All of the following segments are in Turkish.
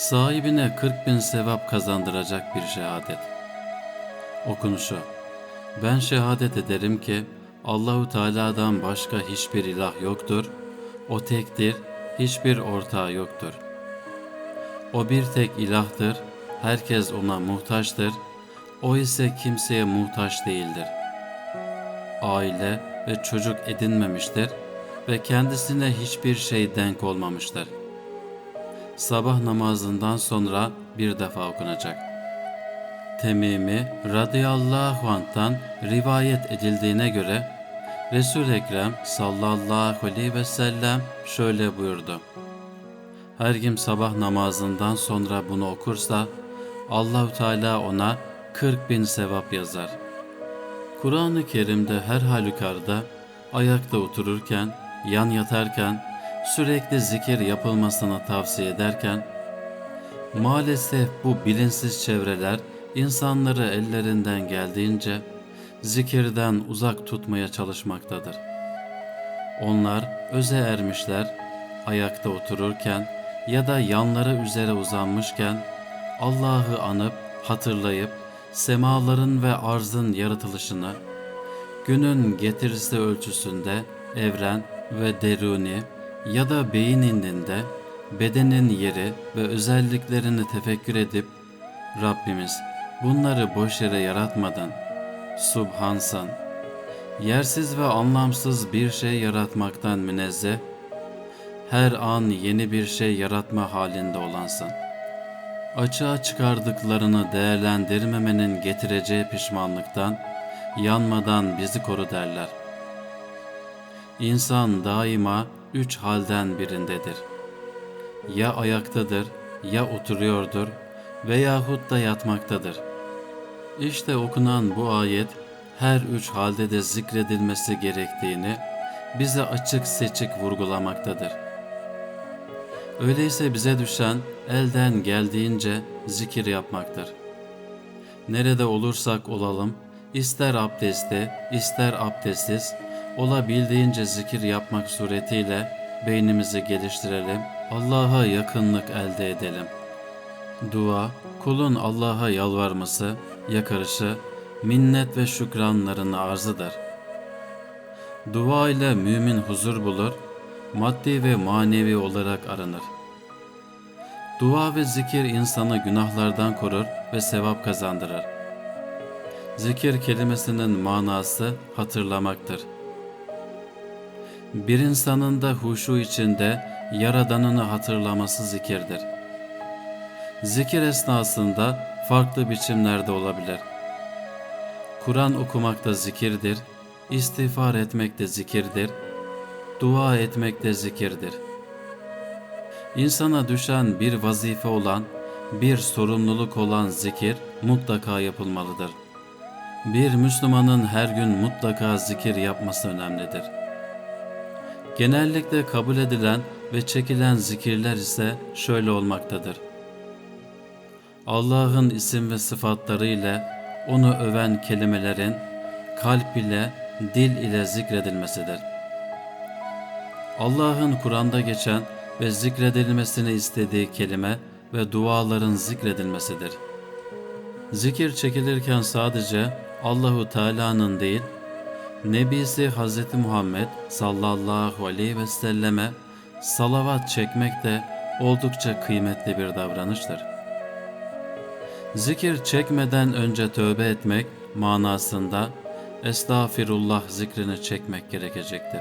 Sahibine 40 bin sevap kazandıracak bir şehadet. Okunuşu. Ben şehadet ederim ki Allahu Teala'dan başka hiçbir ilah yoktur. O tektir, hiçbir ortağı yoktur. O bir tek ilahtır, herkes ona muhtaçtır. O ise kimseye muhtaç değildir. Aile ve çocuk edinmemiştir ve kendisine hiçbir şey denk olmamıştır. Sabah namazından sonra bir defa okunacak. Temimi radıyallahu anh'tan rivayet edildiğine göre Resul Ekrem sallallahu aleyhi ve sellem şöyle buyurdu. Her kim sabah namazından sonra bunu okursa Allahu Teala ona 40 bin sevap yazar. Kur'an-ı Kerim'de her halükarda ayakta otururken, yan yatarken, sürekli zikir yapılmasını tavsiye ederken, maalesef bu bilinçsiz çevreler insanları ellerinden geldiğince zikirden uzak tutmaya çalışmaktadır. Onlar öze ermişler, ayakta otururken ya da yanları üzere uzanmışken Allah'ı anıp hatırlayıp semaların ve arzın yaratılışını, günün getirisi ölçüsünde evren ve deruni ya da beyin indinde bedenin yeri ve özelliklerini tefekkür edip Rabbimiz bunları boş yere yaratmadın. Subhansan. Yersiz ve anlamsız bir şey yaratmaktan münezzeh, her an yeni bir şey yaratma halinde olansın. Açığa çıkardıklarını değerlendirmemenin getireceği pişmanlıktan, yanmadan bizi koru derler. İnsan daima üç halden birindedir. Ya ayaktadır, ya oturuyordur veyahut da yatmaktadır. İşte okunan bu ayet her üç halde de zikredilmesi gerektiğini bize açık seçik vurgulamaktadır. Öyleyse bize düşen elden geldiğince zikir yapmaktır. Nerede olursak olalım, ister abdestte, ister abdestsiz, olabildiğince zikir yapmak suretiyle beynimizi geliştirelim, Allah'a yakınlık elde edelim. Dua, kulun Allah'a yalvarması, yakarışı, minnet ve şükranların arzıdır. Dua ile mümin huzur bulur, maddi ve manevi olarak aranır. Dua ve zikir insanı günahlardan korur ve sevap kazandırır. Zikir kelimesinin manası hatırlamaktır. Bir insanın da huşu içinde Yaradanını hatırlaması zikirdir. Zikir esnasında farklı biçimlerde olabilir. Kur'an okumak da zikirdir, istiğfar etmek de zikirdir, dua etmek de zikirdir. İnsana düşen bir vazife olan, bir sorumluluk olan zikir mutlaka yapılmalıdır. Bir Müslümanın her gün mutlaka zikir yapması önemlidir. Genellikle kabul edilen ve çekilen zikirler ise şöyle olmaktadır. Allah'ın isim ve sıfatları ile onu öven kelimelerin kalp ile, dil ile zikredilmesidir. Allah'ın Kur'an'da geçen ve zikredilmesini istediği kelime ve duaların zikredilmesidir. Zikir çekilirken sadece Allahu Teala'nın değil, Nebisi Hz. Muhammed sallallahu aleyhi ve selleme salavat çekmek de oldukça kıymetli bir davranıştır. Zikir çekmeden önce tövbe etmek manasında Estağfirullah zikrini çekmek gerekecektir.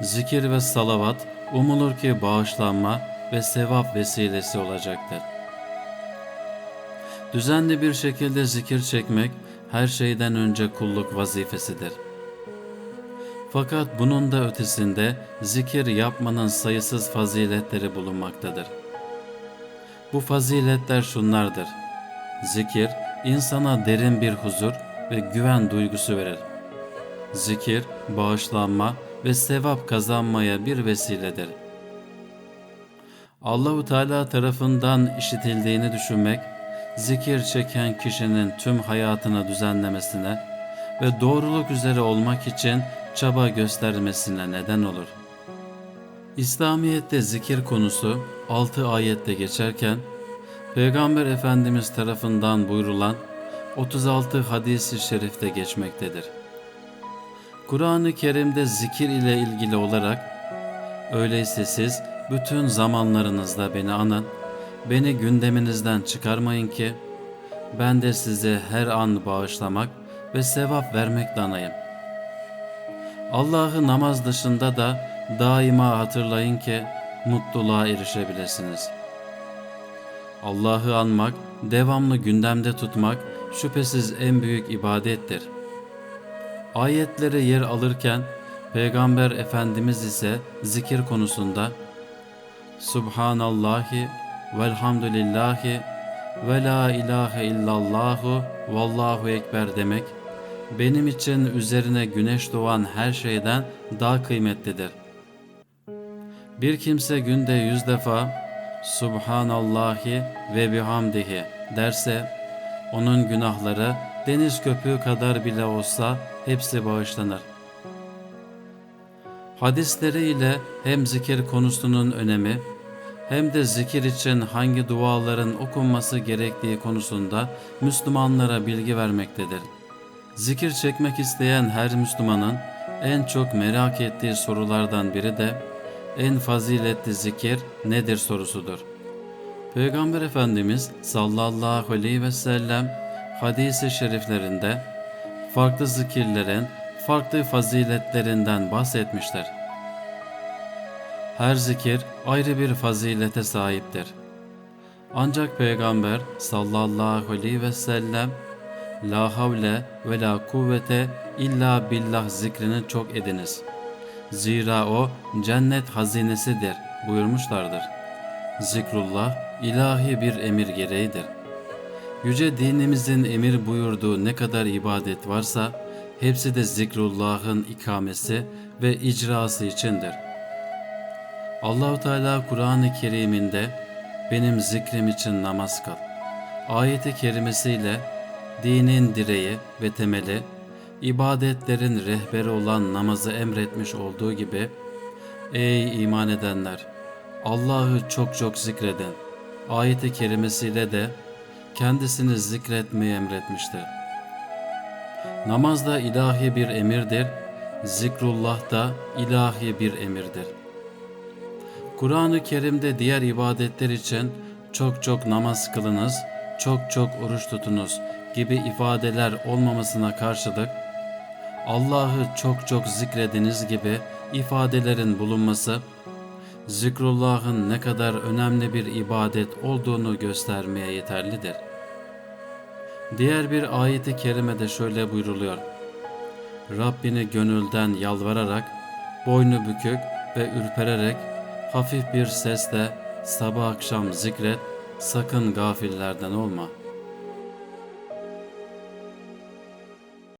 Zikir ve salavat umulur ki bağışlanma ve sevap vesilesi olacaktır. Düzenli bir şekilde zikir çekmek her şeyden önce kulluk vazifesidir. Fakat bunun da ötesinde zikir yapmanın sayısız faziletleri bulunmaktadır. Bu faziletler şunlardır. Zikir, insana derin bir huzur ve güven duygusu verir. Zikir, bağışlanma ve sevap kazanmaya bir vesiledir. Allahu Teala tarafından işitildiğini düşünmek, zikir çeken kişinin tüm hayatını düzenlemesine ve doğruluk üzere olmak için çaba göstermesine neden olur. İslamiyet'te zikir konusu 6 ayette geçerken Peygamber Efendimiz tarafından buyurulan 36 hadisi şerifte geçmektedir. Kur'an-ı Kerim'de zikir ile ilgili olarak öyleyse siz bütün zamanlarınızda beni anın, beni gündeminizden çıkarmayın ki ben de size her an bağışlamak ve sevap vermekle anayım. Allah'ı namaz dışında da daima hatırlayın ki mutluluğa erişebilirsiniz. Allah'ı anmak, devamlı gündemde tutmak şüphesiz en büyük ibadettir. Ayetlere yer alırken Peygamber Efendimiz ise zikir konusunda Subhanallahi velhamdülillahi ve la ilahe illallahu vallahu ekber demek benim için üzerine güneş doğan her şeyden daha kıymetlidir. Bir kimse günde yüz defa Subhanallahi ve bihamdihi derse onun günahları deniz köpüğü kadar bile olsa hepsi bağışlanır. Hadisleriyle hem zikir konusunun önemi hem de zikir için hangi duaların okunması gerektiği konusunda Müslümanlara bilgi vermektedir. Zikir çekmek isteyen her Müslümanın en çok merak ettiği sorulardan biri de en faziletli zikir nedir sorusudur. Peygamber Efendimiz sallallahu aleyhi ve sellem hadisi şeriflerinde farklı zikirlerin farklı faziletlerinden bahsetmiştir. Her zikir ayrı bir fazilete sahiptir. Ancak Peygamber sallallahu aleyhi ve sellem La havle ve la kuvvete illa billah zikrini çok ediniz. Zira o cennet hazinesidir buyurmuşlardır. Zikrullah ilahi bir emir gereğidir. Yüce dinimizin emir buyurduğu ne kadar ibadet varsa hepsi de zikrullahın ikamesi ve icrası içindir. Allahu Teala Kur'an-ı Kerim'inde benim zikrim için namaz kıl. Ayeti kerimesiyle dinin direği ve temeli, ibadetlerin rehberi olan namazı emretmiş olduğu gibi, Ey iman edenler! Allah'ı çok çok zikredin. Ayet-i kerimesiyle de kendisini zikretmeyi emretmiştir. Namaz da ilahi bir emirdir, zikrullah da ilahi bir emirdir. Kur'an-ı Kerim'de diğer ibadetler için çok çok namaz kılınız, çok çok oruç tutunuz gibi ifadeler olmamasına karşılık Allah'ı çok çok zikrediniz gibi ifadelerin bulunması zikrullahın ne kadar önemli bir ibadet olduğunu göstermeye yeterlidir. Diğer bir ayeti kerimede şöyle buyruluyor. Rabbini gönülden yalvararak, boynu bükük ve ürpererek hafif bir sesle sabah akşam zikret, sakın gafillerden olma.''